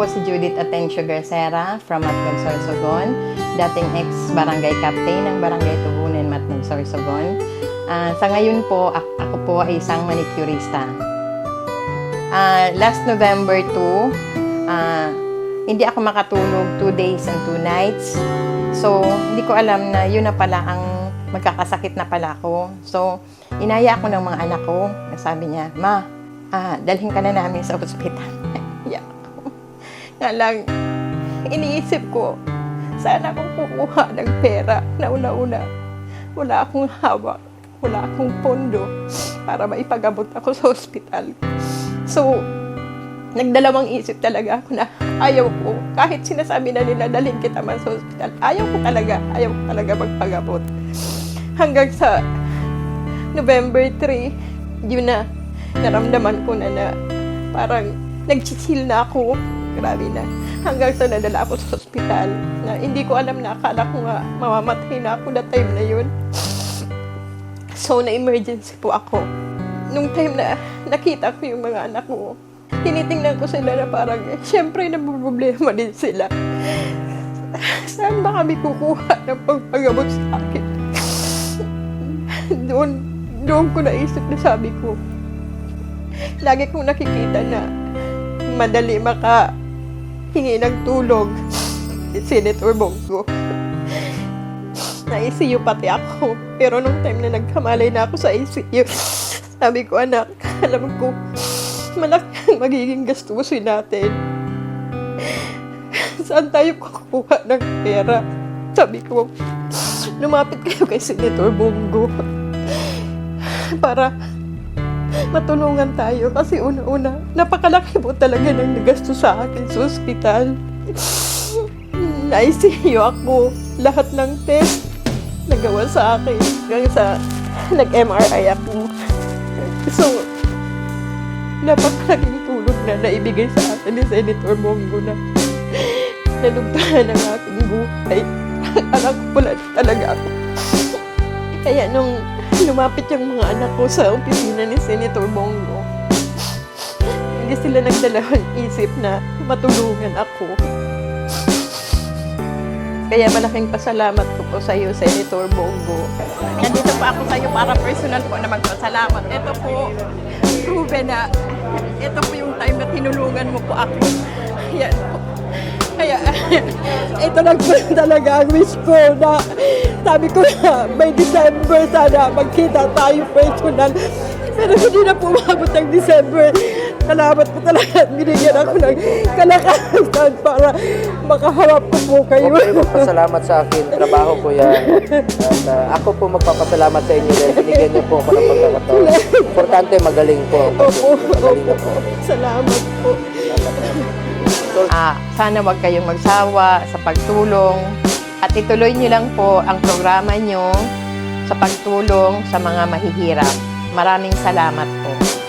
Judith Atencio Garcera from Matnog Sorsogon, dating ex-barangay captain ng Barangay Tubunan, Matnog Sorsogon. Ah, sa ngayon po, ak- ako po ay isang manicurista. Ah, last November 2, ah, hindi ako makatulog 2 days and 2 nights. So, hindi ko alam na yun na pala ang magkakasakit na pala ako. So, inaya ako ng mga anak ko. Sabi niya, Ma, ah, dalhin ka na namin sa ospital. Ako. Nga lang, iniisip ko, sana akong kukuha ng pera na una-una. Wala akong hawak, wala akong pondo para maipagabot ako sa ospital. So, nagdalawang isip talaga ako na ayaw ko. Kahit sinasabi na nila, dalhin kita man sa ospital. Ayaw ko talaga, ayaw ko talaga magpagabot. Hanggang sa November 3, yun na, naramdaman ko na na parang nag-chill na ako. Grabe na. Hanggang sa nadala ako sa ospital na hindi ko alam na akala ko nga mamamatay na ako na time na yun. So, na-emergency po ako. Nung time na nakita ko yung mga anak ko, tinitingnan ko sila na parang, eh, syempre, nabuproblema din sila. Saan ba kami kukuha ng pagpagamot sa akin? doon, doon ko naisip na sabi ko, lagi kong nakikita na madali maka hingi ng tulong si Senator Bongo. Na-ICU pati ako. Pero nung time na nagkamalay na ako sa ICU, sabi ko, anak, alam ko, malaki ang magiging gastusin natin. Saan tayo kukuha ng pera? Sabi ko, lumapit kayo kay Senator Bongo para matulungan tayo kasi una-una, napakalaki po talaga ng nagasto sa akin sa ospital. Na-ICU ako, lahat ng test nagawa sa akin hanggang sa nag-MRI ako. So, napakalaking tulong na naibigay sa akin ni Senator Bongo na nalugtahan ang aking buhay. Anak ko pala talaga ako. Kaya nung lumapit yung mga anak ko sa opisina ni Senator Bongo, hindi sila nagdalawang isip na matulungan ako. Kaya malaking pasalamat ko po sa iyo, Senator Bongo. Nandito po ako sa iyo para personal po na magpasalamat. Ito po, proven na ito po yung time na tinulungan mo po ako. Yan po. Kaya, ito lang po talaga ang wish ko na sabi ko na by December sana magkita tayo personal. Pero hindi na po umabot ng December. Salamat po talaga at binigyan ako ng kalakasan para makaharap ko po kayo. Kayo magpasalamat sa akin. Trabaho ko yan. At ah, ako po magpapasalamat sa inyo dahil binigyan niyo po ako ng pagkakataon. Importante magaling po. Opo, Magaling opo. po. Salamat po. So, Ah, sana wag kayong magsawa sa pagtulong at ituloy niyo lang po ang programa niyo sa pagtulong sa mga mahihirap. Maraming salamat po.